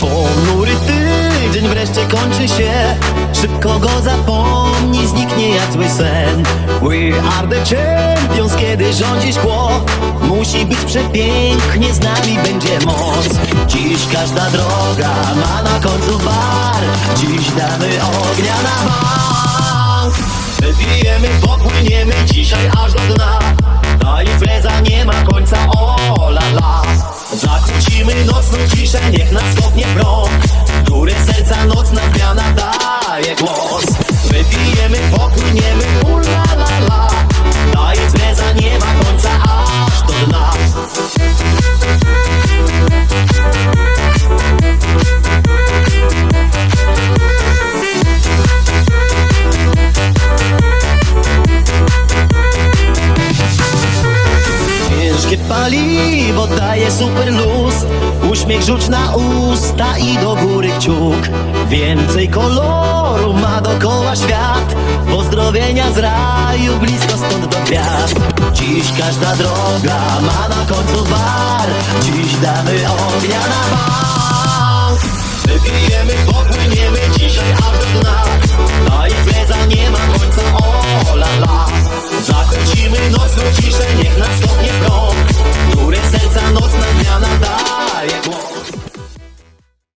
Ponury tydzień wreszcie kończy się. Szybko go zapomni, zniknie jak zły sen. We are the champions, kiedy rządzi szkło Musi być przepięknie, z nami będzie moc. Dziś każda droga ma na końcu bar. Dziś damy ognia na bank. Wypijemy, popłyniemy Ciężkie paliwo daje super luz. Uśmiech rzuć na usta i do góry kciuk. Więcej koloru ma dookoła świat. Pozdrowienia z raju blisko stąd do gwiazd. Dziś każda droga ma na końcu bar. Dziś damy ognia na bar